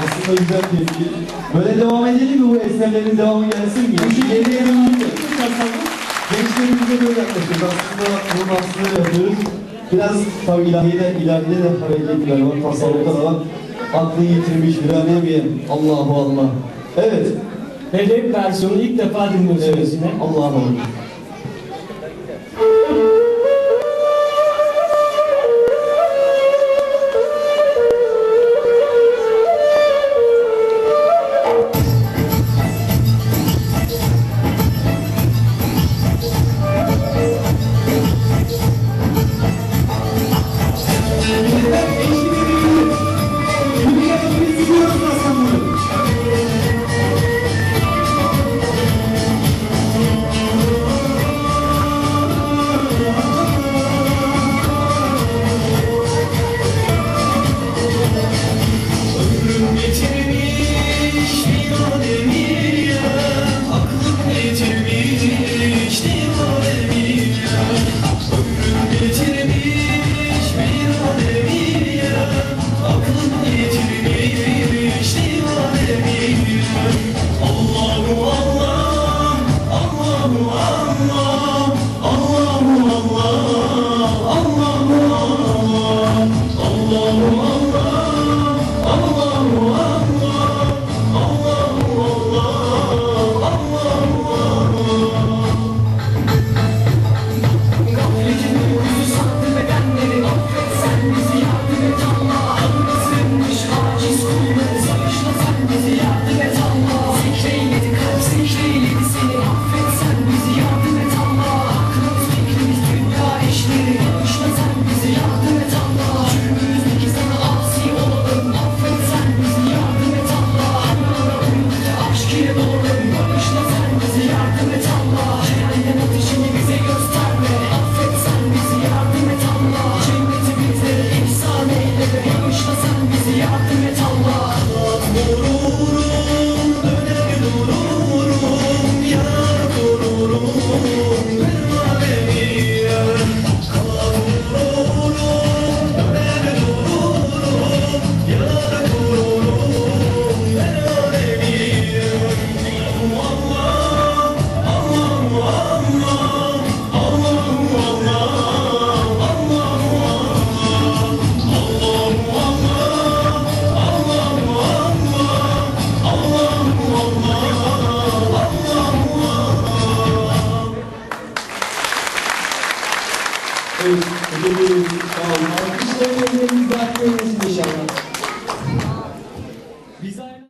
güzel tepki. Böyle devam edelim mi bu eserlerin devamı gelsin mi? Şu geriye döndük. Gençlerimize böyle yaklaşıyoruz. Aslında bunun aslında yapıyoruz. Biraz tabii ilahide, ilahide de hareketler var, tasavvufta da var. Aklı yitirmiş bir alemiye. Allahu Allah. Evet. Ve rap versiyonu ilk defa dinliyorsunuz Evet. yine. Allahu Allah. Please, if you do, um, I'll be inşallah.